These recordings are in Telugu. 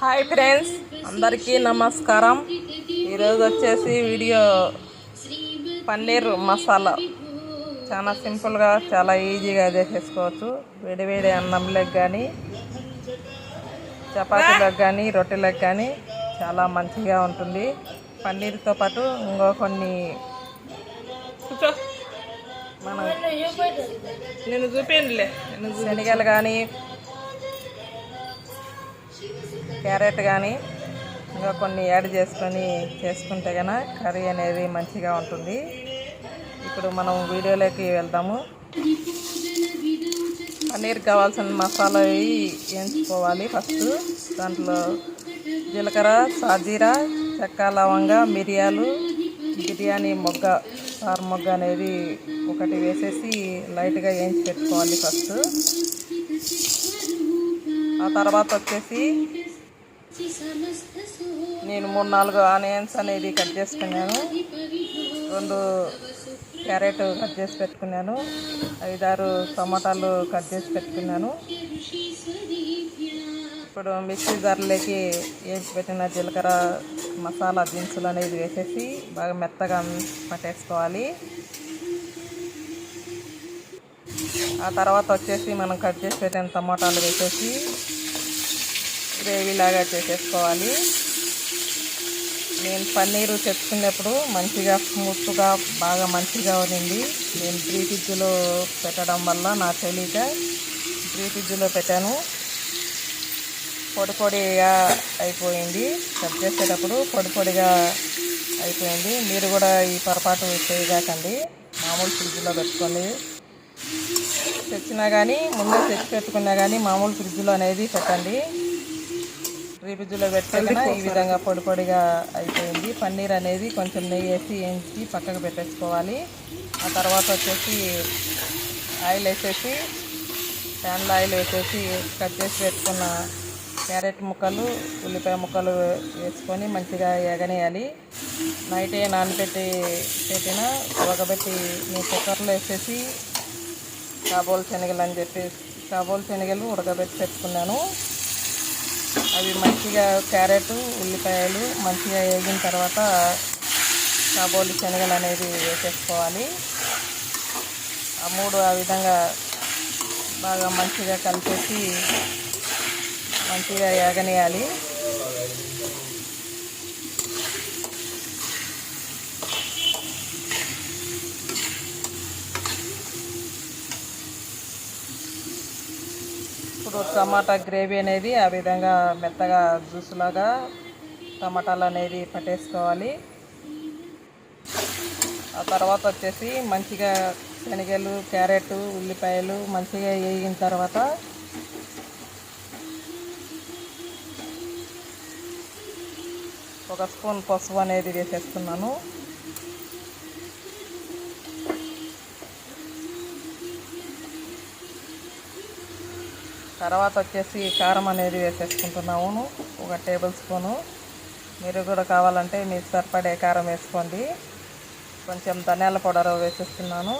హాయ్ ఫ్రెండ్స్ అందరికీ నమస్కారం. ఈరోజు వచ్చేసి వీడియో పన్నీర్ మసాలా. చాలా సింపుల్గా చాలా ఈజీగా చేసేసుకోవచ్చు. వేడివేడి అన్నంలోకి కానీ చపాతీలకు కానీ రొట్టెలకు కానీ చాలా మంచిగా ఉంటుంది. పన్నీర్తో పాటు ఇంకో కొన్ని మనం నేను చూపించలే శనగలు కానీ క్యారెట్ కానీ ఇంకా కొన్ని యాడ్ చేసుకొని చేసుకుంటే కనుక కర్రీ అనేది మంచిగా ఉంటుంది. ఇప్పుడు మనం వీడియోలోకి వెళ్దాము. పన్నీర్ కావాల్సిన మసాలా వేయించుకోవాలి ఫస్ట్. దాంట్లో జీలకర్ర సాజీరా చెక్క లవంగ మిరియాలు బిర్యానీ మొగ్గ సార్ మొగ్గ అనేది ఒకటి వేసేసి లైట్గా వేయించి పెట్టుకోవాలి ఫస్ట్. ఆ తర్వాత వచ్చేసి నేను మూడు నాలుగు ఆనియన్స్ అనేది కట్ చేసుకున్నాను. రెండు క్యారెట్ కట్ చేసి పెట్టుకున్నాను. ఐదారు టమాటాలు కట్ చేసి పెట్టుకున్నాను. ఇప్పుడు మిక్సీ జార్లోకి వేసి పెట్టిన జీలకర్ర మసాలా దినుసులు అనేది వేసేసి బాగా మెత్తగా పట్టేసుకోవాలి. ఆ తర్వాత వచ్చేసి మనం కట్ చేసి పెట్టిన టమాటాలు వేసేసి గ్రేవీ లాగా చేసేసుకోవాలి. నేను పన్నీరు తెచ్చుకున్నప్పుడు మంచిగా స్మూత్గా బాగా మంచిగా ఉన్నింది నేను త్రీ ఫ్రిడ్జ్లో పెట్టడం వల్ల నా తెలియక త్రీ ఫ్రిడ్జ్లో పెట్టాను. పొడి పొడిగా అయిపోయింది. కట్ చేసేటప్పుడు పొడి పొడిగా అయిపోయింది. మీరు కూడా ఈ పొరపాటు చేయగాకండి మామూలు ఫ్రిడ్జ్లో పెట్టుకోండి. తెచ్చినా కానీ ముందే తెచ్చి పెట్టుకున్నా కానీ మామూలు ఫ్రిడ్జ్లో అనేది పెట్టండి. ఫ్రిడ్జ్లో పెట్టాక ఈ విధంగా పొడి పొడిగా అయిపోయింది. పన్నీర్ అనేది కొంచెం నెయ్యి వేసి వేయించి పక్కకు పెట్టేసుకోవాలి. ఆ తర్వాత వచ్చేసి ఆయిల్ వేసేసి ప్యాన్లో ఆయిల్ వేసేసి కట్ చేసి పెట్టుకున్న క్యారెట్ ముక్కలు ఉల్లిపాయ ముక్కలు వేసుకొని మంచిగా ఎగనేయాలి నైటే నానబెట్టి పెట్టిన ఉడకబెట్టి మీ కుక్కర్లో వేసేసి కాబోలు శనగలు అని చెప్పి కాబోలు శనగలు ఉడకబెట్టి పెట్టుకున్నాను. అవి మంచిగా క్యారెట్ ఉల్లిపాయలు మంచిగా వేగిన తర్వాత కాబోలు శనగలు అనేది వేసేసుకోవాలి. ఆ మూడు ఆ విధంగా బాగా మంచిగా కలిపేసి మంచిగా ఏగనేయాలి. ఇప్పుడు టమాటా గ్రేవీ అనేది ఆ విధంగా మెత్తగా జ్యూస్ లాగా టమాటాలు అనేది పట్టేసుకోవాలి. ఆ తర్వాత వచ్చేసి మంచిగా శనగలు క్యారెట్ ఉల్లిపాయలు మంచిగా వేగిన తర్వాత ఒక స్పూన్ పసుపు అనేది వేసేస్తున్నాను. తర్వాత వచ్చేసి కారం అనేది వేసేసుకుంటున్నాము ఒక టేబుల్ స్పూను. మీరు కూడా కావాలంటే మీకు సరిపడే కారం వేసుకోండి. కొంచెం ధనియాల పౌడర్ వేసేస్తున్నాను.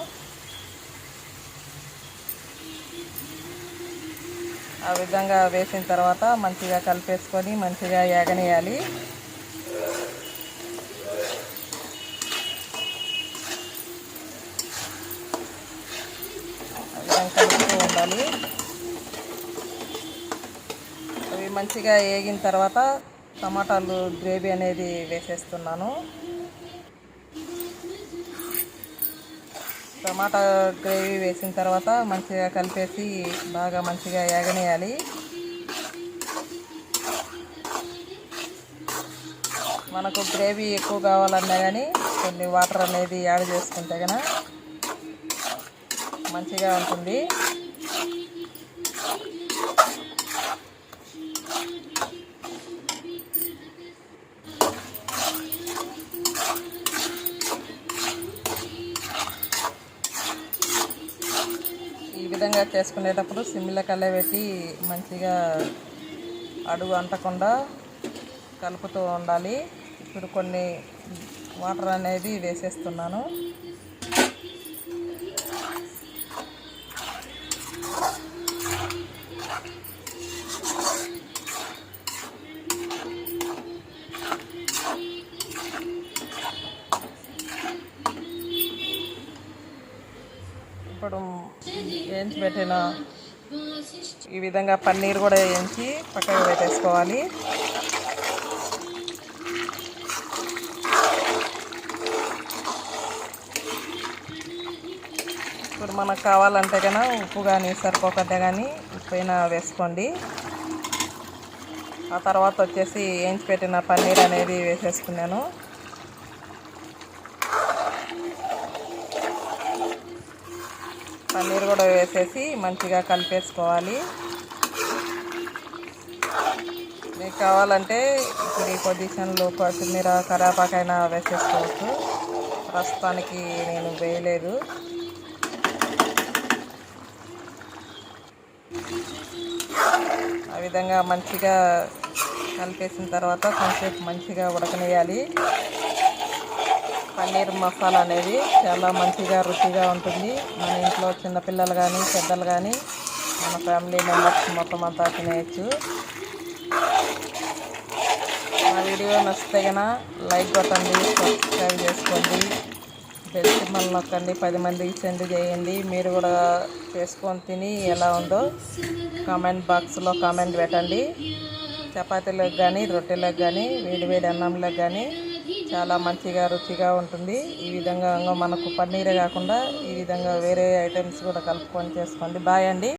ఆ విధంగా వేసిన తర్వాత మంచిగా కలిపేసుకొని మంచిగా ఏగనేయాలి ఆ విధంగా కలుపుతూ ఉండాలి అవి మంచిగా వేగిన తర్వాత టమాటాలు గ్రేవీ అనేది వేసేస్తున్నాను. టమాటా గ్రేవీ వేసిన తర్వాత మంచిగా కలిపేసి బాగా మంచిగా ఏగనేయాలి. మనకు గ్రేవీ ఎక్కువ కావాలన్నా కానీ కొన్ని వాటర్ అనేది యాడ్ చేసుకుంటే కనుక మంచిగా ఉంటుంది. ఈ విధంగా చేసుకునేటప్పుడు సిమ్మిల కళ్ళ పెట్టి మంచిగా అడుగు అంటకుండా కలుపుతూ ఉండాలి. ఇప్పుడు కొన్ని వాటర్ అనేది వేసేస్తున్నాను. ఇప్పుడు వేయించి పెట్టిన? ఈ విధంగా పన్నీర్ కూడా వేయించి పక్కకు పెట్టేసుకోవాలి. ఇప్పుడు మనకు కావాలంటే కన్నా ఉప్పు కానీ సరిపోకంటే కానీ ఉప్పు అయినా వేసుకోండి. ఆ తర్వాత వచ్చేసి వేయించి పెట్టిన పన్నీర్ అనేది వేసేసుకున్నాను. పన్నీర్ కూడా వేసేసి మంచిగా కలిపేసుకోవాలి. మీకు కావాలంటే ఇప్పుడు ఈ పొజిషన్లో కొత్తిమీర కరాపాకైనా వేసేసుకోవచ్చు. ప్రస్తుతానికి నేను వేయలేదు. ఆ విధంగా మంచిగా కలిపేసిన తర్వాత కొంచెంసేపు మంచిగా ఉడకనేయాలి పన్నీర్ మసాలా అనేది చాలా మంచిగా రుచిగా ఉంటుంది. మన ఇంట్లో చిన్నపిల్లలు కానీ పెద్దలు కానీ మన ఫ్యామిలీ మెంబర్స్ మొత్తం అంతా తినేయచ్చు. మా వీడియో నచ్చితే కనుక లైక్ కొట్టండి సబ్స్క్రైబ్ చేసుకోండి. బెల్ సింబల్ నొక్కండి పది మందికి సెండ్ చేయండి. మీరు కూడా చేసుకొని తిని ఎలా ఉందో కామెంట్ బాక్స్లో కామెంట్ పెట్టండి. చపాతీలకు కానీ రొట్టెలకు కానీ వేడి వేడి అన్నంలకు కానీ చాలా మంచిగా రుచిగా ఉంటుంది. ఈ విధంగా మనకు పన్నీరే కాకుండా ఈ విధంగా వేరే ఐటమ్స్ కూడా కలుపుకొని చేసుకోండి. బాయ్ అండి.